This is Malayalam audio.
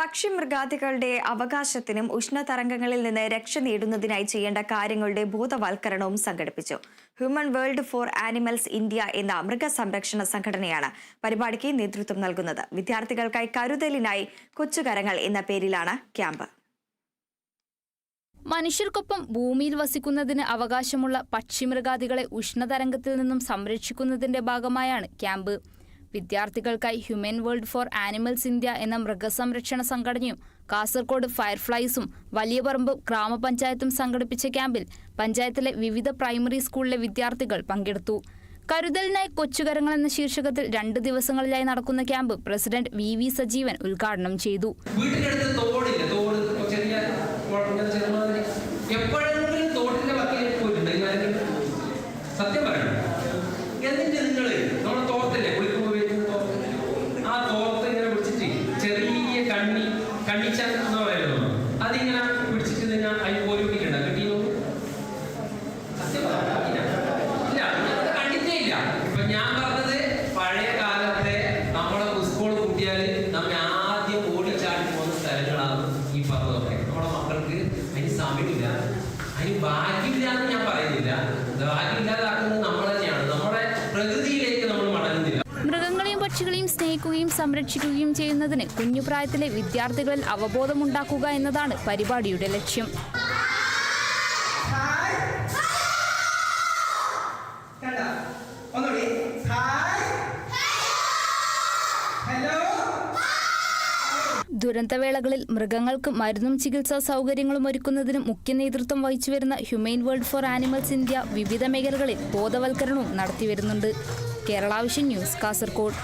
പക്ഷിമൃഗാദികളുടെ അവകാശത്തിനും ഉഷ്ണതരംഗങ്ങളിൽ നിന്ന് രക്ഷ നേടുന്നതിനായി ചെയ്യേണ്ട കാര്യങ്ങളുടെ ബോധവൽക്കരണവും സംഘടിപ്പിച്ചു. Human world for animals India എന്ന മൃഗസംരക്ഷണ സംഘടനയാണ് പരിപാടിക്ക് നേതൃത്വം നൽകുന്നത്. വിദ്യാർത്ഥികൾക്കായി കരുതലിനായി കൊച്ചുകരങ്ങൾ എന്ന പേരിലാണ് ക്യാമ്പ്. മനുഷ്യർക്കൊപ്പം ഭൂമിയിൽ വസിക്കുന്നതിന് അവകാശമുള്ള പക്ഷിമൃഗാദികളെ ഉഷ്ണതരംഗത്തിൽ നിന്നും സംരക്ഷിക്കുന്നതിന്റെ ഭാഗമായാണ് ക്യാമ്പ്. വിദ്യാർത്ഥികൾക്കായി human world for animals India എന്ന മൃഗസംരക്ഷണ സംഘടനയും കാസർകോട് ഫയർഫ്ലൈസും വലിയപറമ്പ് ഗ്രാമപഞ്ചായത്തും സംഘടിപ്പിച്ച ക്യാമ്പിൽ പഞ്ചായത്തിലെ വിവിധ പ്രൈമറി സ്കൂളിലെ വിദ്യാർത്ഥികൾ പങ്കെടുത്തു. കരുതലിനായി കൊച്ചുകരങ്ങൾ എന്ന ശീർഷകത്തിൽ രണ്ട് ദിവസങ്ങളിലായി നടക്കുന്ന camp president V V Sajeevan ഉദ്ഘാടനം ചെയ്തു. വീട്ടിന്റെ കണ്ണി കണ്ണിച്ച എന്ന് പറയുന്നത് അതിങ്ങനെ പിടിച്ചിട്ട് നിങ്ങൾ അതിൽ പോലും കിട്ടിയിട്ടുണ്ടോ കിട്ടിയോ ഇല്ല. കണ്ടിട്ടേ ഇല്ല. ഇപ്പൊ ഞാൻ പറഞ്ഞത് പഴയ കാലത്തെ നമ്മളെ സ്കൂൾ കൂട്ടിയാൽ നമ്മെ ആദ്യം ഓടിച്ചാടി പോകുന്ന സ്ഥലങ്ങളാണ് ഈ പറഞ്ഞതൊക്കെ നമ്മുടെ മക്കൾക്ക് അതിന് സമയമില്ല. അതിന് ഭാഗ്യമില്ല എന്ന് ഞാൻ പറയുന്നില്ല. ഭാഗ്യമില്ലാതാക്കുന്നത് നമ്മൾ പക്ഷികളെയും സ്നേഹിക്കുകയും സംരക്ഷിക്കുകയും ചെയ്യുന്നതിന് കുഞ്ഞുപ്രായത്തിലെ വിദ്യാർത്ഥികളിൽ അവബോധമുണ്ടാക്കുക എന്നതാണ് പരിപാടിയുടെ ലക്ഷ്യം. ദുരന്തവേളകളിൽ മൃഗങ്ങൾക്ക് മരുന്നും ചികിത്സാ സൗകര്യങ്ങളും ഒരുക്കുന്നതിന് മുഖ്യ നേതൃത്വം വഹിച്ചുവരുന്ന humane world for animals India വിവിധ മേഖലകളിൽ ബോധവൽക്കരണവും നടത്തിവരുന്നുണ്ട്. Kerala vision news Kasaragod